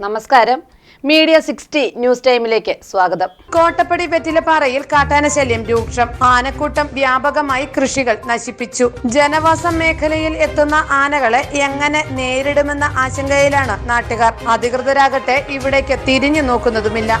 നമസ്കാരം. Media sixty news ടൈമിലേക്ക് സ്വാഗതം. കോട്ടപ്പടി വെറ്റിലപ്പാറയിൽ കാട്ടാന ശല്യം രൂക്ഷം. ആനക്കൂട്ടം വ്യാപകമായി കൃഷികൾ നശിപ്പിച്ചു. ജനവാസ മേഖലയിൽ എത്തുന്ന ആനകളെ എങ്ങനെ നേരിടുമെന്ന ആശങ്കയിലാണ് നാട്ടുകാർ. അധികൃതരാകട്ടെ ഇവിടേക്ക് തിരിഞ്ഞു നോക്കുന്നതുമില്ല.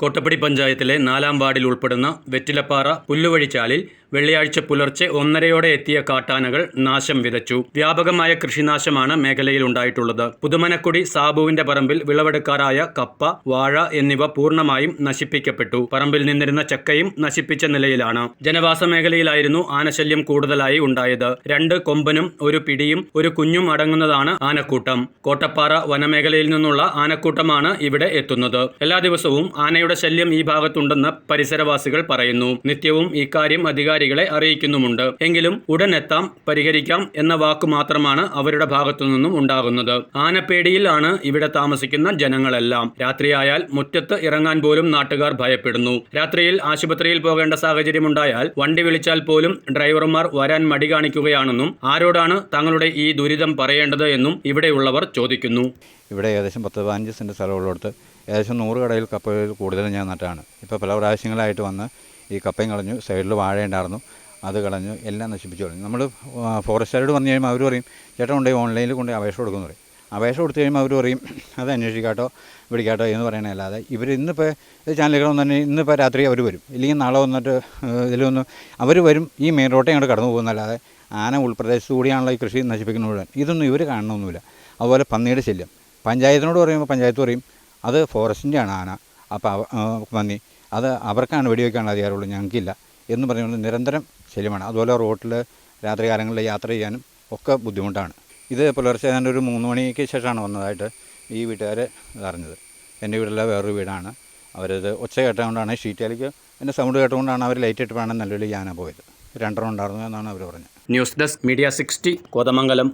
കോട്ടപ്പടി പഞ്ചായത്തിലെ നാലാം വാർഡിൽ ഉൾപ്പെടുന്ന വെറ്റിലപ്പാറ പുല്ലുവഴിച്ചാലിൽ വെള്ളിയാഴ്ച പുലർച്ചെ ഒന്നരയോടെ എത്തിയ കാട്ടാനകൾ നാശം വിതച്ചു. വ്യാപകമായ കൃഷിനാശമാണ് മേഖലയിൽ ഉണ്ടായിട്ടുള്ളത്. പുതുമനക്കുടി സാബുവിന്റെ പറമ്പിൽ വിളവെടുക്കാറായ കപ്പ വാഴ എന്നിവ പൂർണമായും നശിപ്പിക്കപ്പെട്ടു. പറമ്പിൽ നിന്നിരുന്ന ചക്കയും നശിപ്പിച്ച നിലയിലാണ്. ജനവാസ മേഖലയിലായിരുന്നു ആനശല്യം കൂടുതലായി ഉണ്ടായത്. രണ്ട് കൊമ്പനും ഒരു പിടിയും ഒരു കുഞ്ഞും അടങ്ങുന്നതാണ് ആനക്കൂട്ടം. കോട്ടപ്പാറ വനമേഖലയിൽ നിന്നുള്ള ആനക്കൂട്ടമാണ് ഇവിടെ എത്തുന്നത്. എല്ലാ ദിവസവും ആനയുടെ ശല്യം ഈ ഭാഗത്തുണ്ടെന്ന് പരിസരവാസികൾ പറയുന്നു. നിത്യവും ഇക്കാര്യം അധികാരികളെ അറിയിക്കുന്നുമുണ്ട്. എങ്കിലും ഉടൻ എത്താം പരിഹരിക്കാം എന്ന വാക്കു മാത്രമാണ് അവരുടെ ഭാഗത്തു നിന്നും ഉണ്ടാകുന്നത്. ആനപ്പേടിയിലാണ് ഇവിടെ താമസിക്കുന്ന ജനങ്ങളെല്ലാം. രാത്രിയായാൽ മുറ്റത്ത് ഇറങ്ങാൻ പോലും നാട്ടുകാർ ഭയപ്പെടുന്നു. രാത്രിയിൽ ആശുപത്രിയിൽ പോകേണ്ട സാഹചര്യമുണ്ടായാൽ വണ്ടി വിളിച്ചാൽ പോലും ഡ്രൈവർമാർ വരാൻ മടി കാണിക്കുകയാണെന്നും ആരോടാണ് തങ്ങളുടെ ഈ ദുരിതം പറയേണ്ടത് എന്നും ഇവിടെയുള്ളവർ ചോദിക്കുന്നു. ഇവിടെ ഏകദേശം പത്ത് പതിനഞ്ച് സെന്റ് സ്ഥലമുള്ളിടത്ത് ഏകദേശം നൂറ് കടയിൽ കപ്പയിൽ കൂടുതലും ഞാൻ നട്ടാണ്. ഇപ്പോൾ പല പ്രാവശ്യങ്ങളായിട്ട് വന്ന് ഈ കപ്പയും കളഞ്ഞു സൈഡിൽ വാഴയുണ്ടായിരുന്നു അത് കളഞ്ഞു എല്ലാം നശിപ്പിച്ചു കളഞ്ഞു. നമ്മൾ ഫോറസ്റ്റുകാരോട് വന്നു കഴിയുമ്പോൾ അവർ പറയും ചേട്ടൻ കൊണ്ടുപോയി ഓൺലൈനിൽ കൊണ്ട് അപേക്ഷ കൊടുക്കുന്നു പറയും. അപേക്ഷ കൊടുത്തു കഴിയുമ്പോൾ അവർ പറയും അത് അന്വേഷിക്കാട്ടോ പിടിക്കാട്ടോ എന്ന് പറയണല്ലാതെ ഇവർ ഇന്നിപ്പോൾ ചാനലുകളൊന്നും തന്നെ ഇന്നിപ്പോൾ രാത്രി അവർ വരും. ഇല്ലെങ്കിൽ നാളെ വന്നിട്ട് ഇതിലൊന്ന് അവർ വരും ഈ മെയിൻ റോട്ടേ അങ്ങോട്ട് കടന്നു പോകുന്നല്ലാതെ ആന ഉൾപ്രദേശത്ത് കൂടിയാണല്ലോ ഈ കൃഷി നശിപ്പിക്കുന്ന മുഴുവൻ. ഇതൊന്നും ഇവർ കാണണമൊന്നുമില്ല. അതുപോലെ പന്നിയുടെ ശല്യം. പഞ്ചായത്തിനോട് പറയുമ്പോൾ പഞ്ചായത്ത് പറയും അത് ഫോറസ്റ്റിന്റെയാണ് ആന. അപ്പോൾ നന്ദി. അത് അവർക്കാണ് വെടിവെക്കാനുള്ള അധികാരമുള്ളൂ ഞങ്ങൾക്കില്ല എന്ന് പറഞ്ഞുകൊണ്ട് നിരന്തരം ശല്യമാണ്. അതുപോലെ റോട്ടിൽ രാത്രികാലങ്ങളിൽ യാത്ര ചെയ്യാനും ഒക്കെ ബുദ്ധിമുട്ടാണ്. ഇത് പുലർച്ചെ തന്നെ ഒരു മൂന്ന് മണിക്ക് ശേഷമാണ് വന്നതായിട്ട് ഈ വീട്ടുകാർ അറിഞ്ഞത്. എന്റെ വീട്ടിലെ വേറൊരു വീടാണ്. അവരത് ഒച്ച കേട്ടുകൊണ്ടാണ് ഷീറ്റിലേക്ക് എന്റെ സൗണ്ട് കേട്ടുകൊണ്ടാണ് അവർ ലൈറ്റ് ഇട്ടപ്പോഴാണ് നല്ലൊരു ഞാനാണ് പോയത്. രണ്ടെണ്ണം ഉണ്ടായിരുന്നു എന്നാണ് അവർ പറഞ്ഞത്. News desk media sixty Kothamangalam.